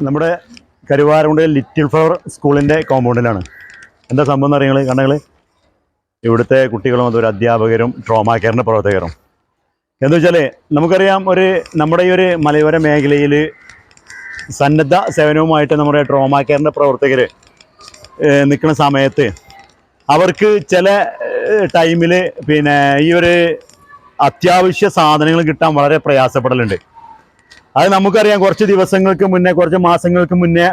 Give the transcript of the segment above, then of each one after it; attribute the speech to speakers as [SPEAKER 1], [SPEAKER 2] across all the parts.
[SPEAKER 1] നമ്മുടെ Karuvarund little flower സ്കൂളിന്റെ കോമ്പൗണ്ടിലാണ് എന്താ സംഭവം എന്ന് അറിയങ്ങൾ കണ്ണങ്ങൾ ഇവിടുത്തെ കുട്ടികളും അതൊരു അധ്യാപകരും ട്രോമാ കെയറിന്റെ പ്രവർത്തകരും. എന്ന് വെച്ചാൽ നമുക്കറിയാം ഒരു നമ്മുടെ ഈ ഒരു മലയോര മേഖലയിൽ സന്നദ്ധ സേവനവുമായിട്ട് നമ്മുടെ ട്രോമാ കെയറിന്റെ പ്രവർത്തകർ നിൽക്കുന്ന സമയത്ത് അവർക്ക് ചില ടൈമിൽ പിന്നെ ഈ ഒരു അത്യാവശ്യ സാധനങ്ങൾ കിട്ടാൻ വളരെ പ്രയാസപ്പെടലുണ്ട്. അത് നമുക്കറിയാം കുറച്ച് ദിവസങ്ങൾക്ക് മുന്നേ കുറച്ച് മാസങ്ങൾക്ക് മുന്നേ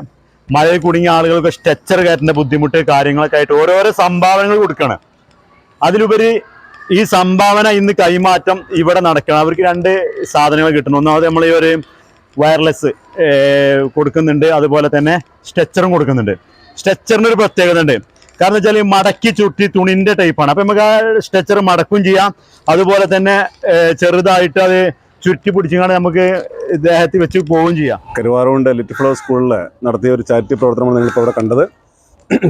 [SPEAKER 1] മഴയിൽ കുടുങ്ങിയ ആളുകൾക്ക് സ്ട്രെച്ചർ കയറ്റുന്ന ബുദ്ധിമുട്ട് കാര്യങ്ങളൊക്കെ ആയിട്ട് ഓരോരോ സംഭാവനകൾ കൊടുക്കണം. അതിലുപരി ഈ സംഭാവന ഇന്ന് കൈമാറ്റം ഇവിടെ നടക്കണം. അവർക്ക് രണ്ട് സാധനങ്ങൾ കിട്ടണം. ഒന്നാമത് നമ്മൾ ഈ ഒരു വയർലെസ് കൊടുക്കുന്നുണ്ട്. അതുപോലെ തന്നെ സ്ട്രെച്ചറും കൊടുക്കുന്നുണ്ട്. സ്ട്രെച്ചറിന് ഒരു പ്രത്യേകത ഉണ്ട്. കാരണം വെച്ചാൽ ഈ മടക്കി ചുട്ടി തുണിന്റെ ടൈപ്പാണ് അപ്പൊ നമുക്ക് ആ സ്ട്രെച്ചർ മടക്കും ചെയ്യാം. അതുപോലെ തന്നെ ചെറുതായിട്ട് അത് ചുറ്റി പിടിച്ചാണ് നമുക്ക് ദേഹത്തിൽ വെച്ച് പോവുകയും ചെയ്യാം.
[SPEAKER 2] കരുവാറുണ്ട് ലിറ്റിൽ ഫ്ലവർ സ്കൂളിൽ നടത്തിയ ഒരു ചാരിറ്റി പ്രവർത്തനമാണ് നിങ്ങളിപ്പോൾ ഇവിടെ കണ്ടത്.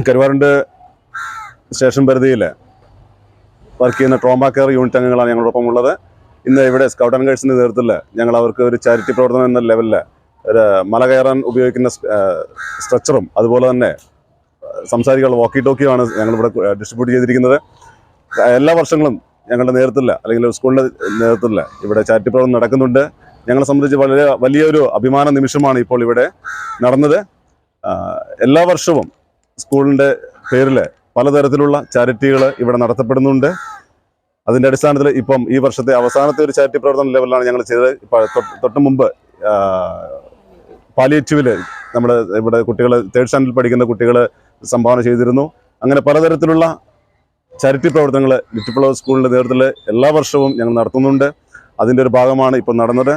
[SPEAKER 2] കരുവാറുണ്ട് സ്റ്റേഷൻ പരിധിയിൽ വർക്ക് ചെയ്യുന്ന ട്രോമാ കെയർ യൂണിറ്റ് അംഗങ്ങളാണ് ഞങ്ങളോടൊപ്പം ഉള്ളത്. ഇന്ന് ഇവിടെ സ്കൗട്ട് ആൻഡ് ഗൈഡ്സിന്റെ നേതൃത്വത്തിൽ ഞങ്ങൾ അവർക്ക് ഒരു ചാരിറ്റി പ്രവർത്തനം എന്ന ലെവലിൽ ഒരു മല കയറാൻ ഉപയോഗിക്കുന്ന സ്ട്രക്ചറും അതുപോലെ തന്നെ സംസാരിക്കാനുള്ള വോക്കി ടോക്കിയുമാണ് ഞങ്ങളിവിടെ ഡിസ്ട്രിബ്യൂട്ട് ചെയ്തിരിക്കുന്നത്. എല്ലാ വർഷങ്ങളും ഞങ്ങളുടെ നേതൃത്വത്തിൽ അല്ലെങ്കിൽ സ്കൂളിന്റെ നേതൃത്വത്തിൽ ഇവിടെ ചാരിറ്റി പ്രവർത്തനം നടക്കുന്നുണ്ട്. ഞങ്ങളെ സംബന്ധിച്ച് വളരെ വലിയൊരു അഭിമാന നിമിഷമാണ് ഇപ്പോൾ ഇവിടെ നടന്നത്. എല്ലാ വർഷവും സ്കൂളിന്റെ പേരിൽ പലതരത്തിലുള്ള ചാരിറ്റികൾ ഇവിടെ നടത്തപ്പെടുന്നുണ്ട്. അതിന്റെ അടിസ്ഥാനത്തിൽ ഇപ്പം ഈ വർഷത്തെ അവസാനത്തെ ഒരു ചാരിറ്റി പ്രവർത്തന ലെവലാണ് ഞങ്ങൾ ചെയ്തത്. തൊട്ട് മുമ്പ് പാലിയേറ്റീവിൽ നമ്മൾ ഇവിടെ കുട്ടികൾ തേർഡ് സ്റ്റാൻഡിൽ പഠിക്കുന്ന കുട്ടികൾ സംഭാവന ചെയ്തിരുന്നു. അങ്ങനെ പലതരത്തിലുള്ള ചാരിറ്റി പ്രവർത്തനങ്ങൾ ലിറ്റിൽ ഫ്ലവർ സ്കൂളിന്റെ നേതൃത്വത്തിൽ എല്ലാ വർഷവും ഞങ്ങൾ നടത്തുന്നുണ്ട്. അതിന്റെ ഒരു ഭാഗമാണ് ഇപ്പോൾ നടന്നത്.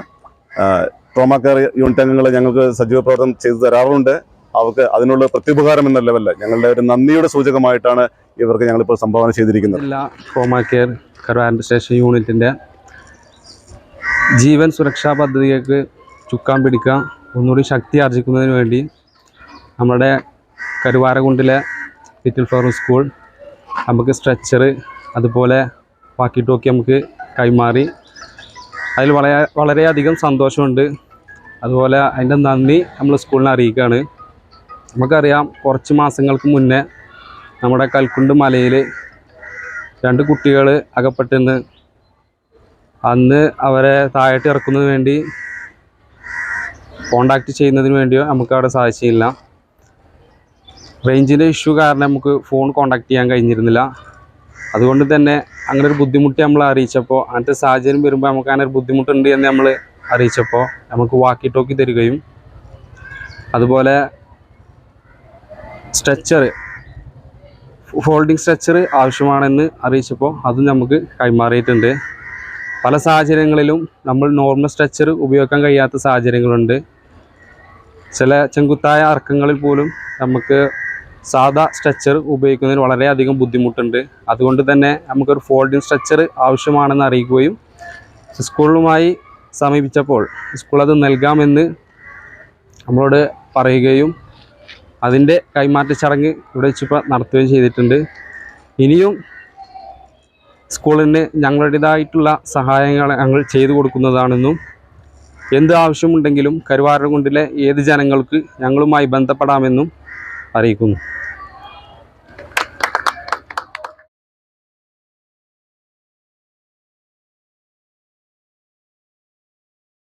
[SPEAKER 2] ട്രോമാ കെയർ യൂണിറ്റ് അംഗങ്ങൾ ഞങ്ങൾക്ക് സജീവ പ്രവർത്തനം ചെയ്തു തരാറുണ്ട്. അവർക്ക് അതിനുള്ള പ്രത്യുപകാരം എന്ന ലെവലിൽ ഞങ്ങളുടെ ഒരു നന്ദിയുടെ സൂചകമായിട്ടാണ് ഇവർക്ക് ഞങ്ങളിപ്പോൾ സംഭാവന ചെയ്തിരിക്കുന്നത്.
[SPEAKER 3] എല്ലാ ട്രോമാ കെയർ കരുവാരന്റെ യൂണിറ്റിന്റെ ജീവൻ സുരക്ഷാ പദ്ധതിക്ക് ചുക്കാൻ പിടിക്കുക ഒന്നുകൂടി ശക്തി ആർജിക്കുന്നതിന് വേണ്ടി നമ്മുടെ കരുവാരകുണ്ടിലെ ലിറ്റിൽ ഫ്ലവർ സ്കൂൾ നമുക്ക് സ്ട്രെച്ചർ അതുപോലെ ബാക്കി ടോക്കി നമുക്ക് കൈമാറി. അതിൽ വളരെ വളരെയധികം സന്തോഷമുണ്ട്. അതുപോലെ അതിന്റെ നന്ദി നമ്മൾ സ്കൂളിനെ അറിയിക്കുകയാണ്. നമുക്കറിയാം കുറച്ച് മാസങ്ങൾക്ക് മുന്നേ നമ്മുടെ കൽക്കുണ്ട് മലയിൽ രണ്ട് കുട്ടികൾ അകപ്പെട്ടിന്ന് അന്ന് അവരെ താഴോട്ട് ഇറക്കുന്നതിന് വേണ്ടി കോണ്ടാക്റ്റ് ചെയ്യുന്നതിന് വേണ്ടിയോ നമുക്ക് അവിടെ സാധിച്ചില്ല. റേഞ്ചിന്റെ ഇഷ്യൂ കാരണം നമുക്ക് ഫോൺ കോണ്ടാക്ട് ചെയ്യാൻ കഴിഞ്ഞിരുന്നില്ല. അതുകൊണ്ട് തന്നെ അങ്ങനെ ഒരു ബുദ്ധിമുട്ട് നമ്മൾ അറിയിച്ചപ്പോൾ അങ്ങനത്തെ സാഹചര്യം വരുമ്പോൾ നമുക്ക് അങ്ങനെ ഒരു ബുദ്ധിമുട്ടുണ്ട് എന്ന് നമ്മൾ അറിയിച്ചപ്പോൾ നമുക്ക് വാക്കി ടോക്കി തരികയും അതുപോലെ സ്ട്രെച്ചർ ഫോൾഡിംഗ് സ്ട്രെച്ചർ ആവശ്യമാണെന്ന് അറിയിച്ചപ്പോൾ അതും നമുക്ക് കൈമാറിയിട്ടുണ്ട്. പല സാഹചര്യങ്ങളിലും നമ്മൾ നോർമൽ സ്ട്രെച്ചർ ഉപയോഗിക്കാൻ കഴിയാത്ത സാഹചര്യങ്ങളുണ്ട്. ചില ചെങ്കുത്തായ അർക്കങ്ങളിൽ പോലും നമുക്ക് സാധാ സ്ട്രെച്ചർ ഉപയോഗിക്കുന്നതിന് വളരെയധികം ബുദ്ധിമുട്ടുണ്ട്. അതുകൊണ്ട് തന്നെ നമുക്കൊരു ഫോൾഡിംഗ് സ്ട്രെച്ചർ ആവശ്യമാണെന്ന് അറിയിക്കുകയും സ്കൂളുമായി സമീപിച്ചപ്പോൾ സ്കൂൾ അത് നൽകാമെന്ന് നമ്മളോട് പറയുകയും അതിന്റെ കൈമാറ്റ ചടങ്ങ് ഇവിടെ വെച്ചിപ്പോൾ നടത്തുകയും ചെയ്തിട്ടുണ്ട്. ഇനിയും സ്കൂളിന് ഞങ്ങളുടേതായിട്ടുള്ള സഹായങ്ങൾ ഞങ്ങൾ ചെയ്തു കൊടുക്കുന്നതാണെന്നും എന്ത് ആവശ്യമുണ്ടെങ്കിലും കരുവാരകുണ്ടിലെ ഏത് ജനങ്ങൾക്ക് ഞങ്ങളുമായി ബന്ധപ്പെടാമെന്നും അറിയിക്കുന്നു.